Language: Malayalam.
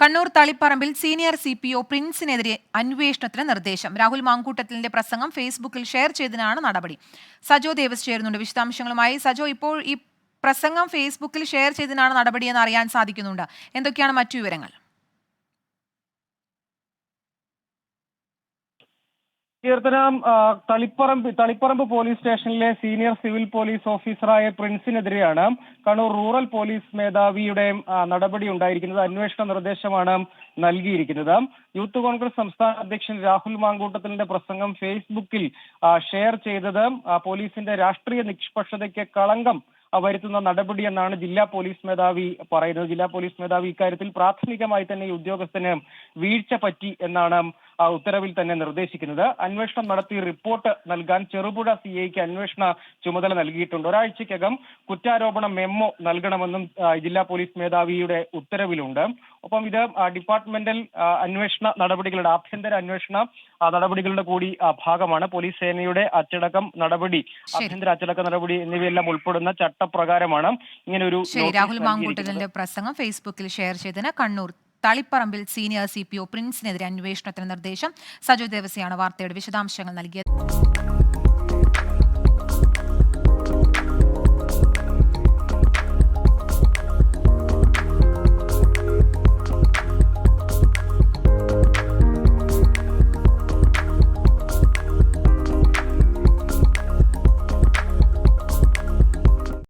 കണ്ണൂർ തളിപ്പറമ്പിൽ സീനിയർ സി പി ഒ പ്രിൻസിനെതിരെ അന്വേഷണത്തിന് നിർദ്ദേശം. രാഹുൽ മാങ്കൂട്ടത്തിലിന്റെ പ്രസംഗം ഫേസ്ബുക്കിൽ ഷെയർ ചെയ്തതിനാണ് നടപടി. സജോ ദേവസ് ചേരുന്നുണ്ട്. വിശദാംശങ്ങളുമായി സജോ ഇപ്പോൾ ഈ പ്രസംഗം ഫേസ്ബുക്കിൽ ഷെയർ ചെയ്തതിനാണ് നടപടിയെന്ന് അറിയാൻ സാധിക്കുന്നുണ്ട്. എന്തൊക്കെയാണ് മറ്റു വിവരങ്ങൾ? കീർത്തന തളിപ്പറമ്പ് തളിപ്പറമ്പ് പോലീസ് സ്റ്റേഷനിലെ സീനിയർ സിവിൽ പോലീസ് ഓഫീസറായ പ്രിൻസിനെതിരെയാണ് കണ്ണൂർ റൂറൽ പോലീസ് മേധാവിയുടെ നടപടി ഉണ്ടായിരിക്കുന്നത്. അന്വേഷണ നിർദ്ദേശമാണ് നൽകിയിരിക്കുന്നത്. യൂത്ത് കോൺഗ്രസ് സംസ്ഥാന അധ്യക്ഷൻ രാഹുൽ മാങ്കൂട്ടത്തിന്റെ പ്രസംഗം ഫേസ്ബുക്കിൽ ഷെയർ ചെയ്തത് പോലീസിന്റെ രാഷ്ട്രീയ നിഷ്പക്ഷതയ്ക്ക് കളങ്കം വരുത്തുന്ന നടപടി എന്നാണ് ജില്ലാ പോലീസ് മേധാവി പറയുന്നത്. ജില്ലാ പോലീസ് മേധാവി ഇക്കാര്യത്തിൽ പ്രാഥമികമായി തന്നെ ഈ ഉദ്യോഗസ്ഥന് വീഴ്ച പറ്റി എന്നാണ് ഉത്തരവിൽ തന്നെ നിർദ്ദേശിക്കുന്നത്. അന്വേഷണം നടത്തി റിപ്പോർട്ട് നൽകാൻ ചെറുപുഴ സി ഐക്ക് അന്വേഷണ ചുമതല നൽകിയിട്ടുണ്ട്. ഒരാഴ്ചക്കകം കുറ്റാരോപണ മെമ്മോ നൽകണമെന്നും ജില്ലാ പോലീസ് മേധാവിയുടെ ഉത്തരവിലുണ്ട്. ഒപ്പം ഇത് ഡിപ്പാർട്ട്മെന്റൽ അന്വേഷണ നടപടികളുടെ ആഭ്യന്തര അന്വേഷണ നടപടികളുടെ കൂടി ഭാഗമാണ്. പോലീസ് സേനയുടെ അച്ചടക്കം നടപടി. ആഭ്യന്തര അച്ചടക്ക നടപടി എന്നിവയെല്ലാം ഉൾപ്പെടുന്ന ചട്ടപ്രകാരമാണ് ഇങ്ങനെ ഒരു രാഹുൽ. മാങ്കൂട്ടലിന്റെ പ്രസംഗം ഫേസ്ബുക്കിൽ ഷെയർ ചെയ്തതിന് കണ്ണൂർ തളിപ്പറമ്പിൽ സീനിയർ സി പി ഒ പ്രിൻസിനെതിരെ അന്വേഷണത്തിന് നിർദ്ദേശം. സജോ ദേവസിയാണ് വാർത്തയുടെ വിശദാംശങ്ങൾ നൽകിയത്.